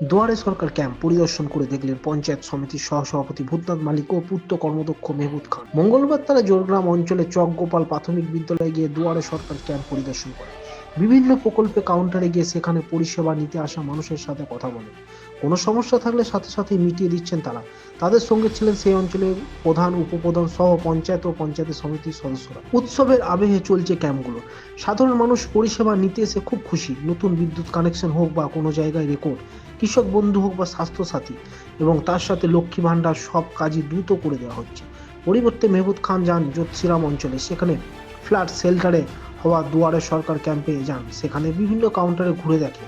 দুয়ারে সরকার ক্যাম্প পরিদর্শন করে দেখলেন পঞ্চায়েত সমিতির সহসভাপতি ভূতনাথ মালিক ও পূর্ত কর্মদক্ষ মেহবুদ খান। মঙ্গলবার তারা জোরগ্রাম অঞ্চলে চকগোপাল প্রাথমিক বিদ্যালয়ে গিয়ে দুয়ারে সরকার ক্যাম্প পরিদর্শন করে বিভিন্ন প্রকল্পে কাউন্টারে গিয়ে সেখানে পরিষেবা নিতে আসা মানুষের সাথে কথা বলেন। কোনো সমস্যা থাকলে সাথে সাথে মিটিয়ে দিচ্ছেন তারা। তাদের সঙ্গে ছিলেন সেই অঞ্চলের প্রধান, উপপ্রধান সহ পঞ্চায়েত ও পঞ্চায়েত সমিতির সদস্যরা। উৎসবের আবেহে চলছে ক্যাম্পগুলো। সাধারণ মানুষ পরিষেবা নিতে এসে খুব খুশি। নতুন বিদ্যুৎ কানেকশন হোক বা কোনো জায়গায় রেকর্ড, কৃষক বন্ধু হোক বা স্বাস্থ্যসাথী, এবং তার সাথে লক্ষ্মী ভাণ্ডার সব কাজই দ্রুত করে দেওয়া হচ্ছে। পরিবর্তে মেহবুদ খান যান জ্যোতিষিরাম অঞ্চলে। সেখানে ফ্ল্যাট শেল্টারে হওয়া দুয়ারে সরকার ক্যাম্পে যান। সেখানে বিভিন্ন কাউন্টারে ঘুরে দেখে।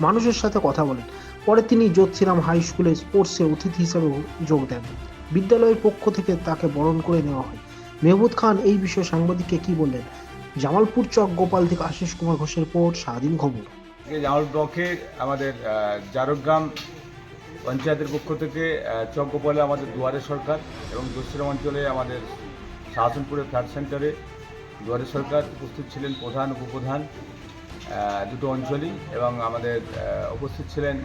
মানুষের সাথে কথা বলেন। পরে তিনি জ্যোতিষিরাম হাই স্কুলে স্পোর্টসে অতিথি হিসেবে যোগ দেন। বিদ্যালয়ের পক্ষ থেকে তাকে বরণ করে নেওয়া হয়। মেহবুদ খান এই বিষয়ে সাংবাদিককে কি বললেন? জামালপুর চক গোপাল থেকে আশিস কুমার ঘোষের পর স্বাধীন খবর। জামাল ব্লকে আমাদের জারগ্রাম পঞ্চায়েতের পক্ষ থেকে আহ, চকগোপালে আমাদের দুয়ারে সরকার এবং দক্ষিণ অঞ্চলে আমাদের শাসনপুরে ফ্ল্যাট সেন্টারে দুয়ারে সরকার উপস্থিত ছিলেন প্রধান উপপ্রধান দুটো অঞ্চলই এবং আমাদের উপস্থিত ছিলেন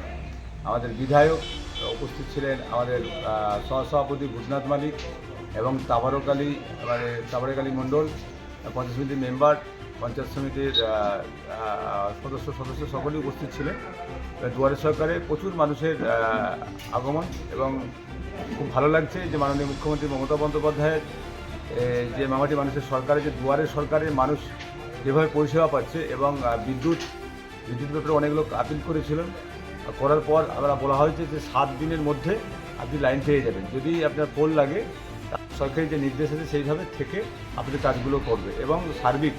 আমাদের বিধায়ক উপস্থিত ছিলেন আমাদের সহসভাপতি ভূতনাথ মালিক এবং তাবারকালী মানে তাবারকালী মণ্ডল, পঞ্চায়েত সমিতির মেম্বার, পঞ্চায়েত সমিতির সদস্য সদস্য সকলেই উপস্থিত ছিলেন। দুয়ারে সরকারে প্রচুর মানুষের আগমন এবং খুব ভালো লাগছে যে মাননীয় মুখ্যমন্ত্রী মমতা বন্দ্যোপাধ্যায়ের যে মামাটি মানুষের সরকারে, যে দুয়ারে সরকারে মানুষ যেভাবে পরিষেবা পাচ্ছে এবং বিদ্যুৎ বিদ্যুৎ ব্যাপারে অনেক লোক আপিল করেছিলেন। করার পর আমরা বলা হয়েছে যে সাত দিনের মধ্যে আপনি লাইন পেয়ে যাবেন। যদি আপনার পোল লাগে, সরকারি যে নির্দেশ আছে সেইভাবে থেকে আপনি কাজগুলো করবে। এবং সার্বিক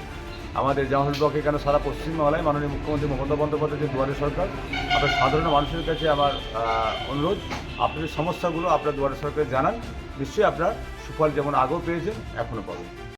আমাদের জামাল ব্লকে কেন সারা পশ্চিমবাংলায় মাননীয় মুখ্যমন্ত্রী মমতা বন্দ্যোপাধ্যায় যে দুয়ারে সরকার আপনার সাধারণ মানুষের কাছে আমার অনুরোধ আপনাদের সমস্যাগুলো আপনার দুয়ারে সরকার জানান, নিশ্চয়ই আপনার সুফল যেমন আগেও পেয়েছেন, এখনও পাবেন।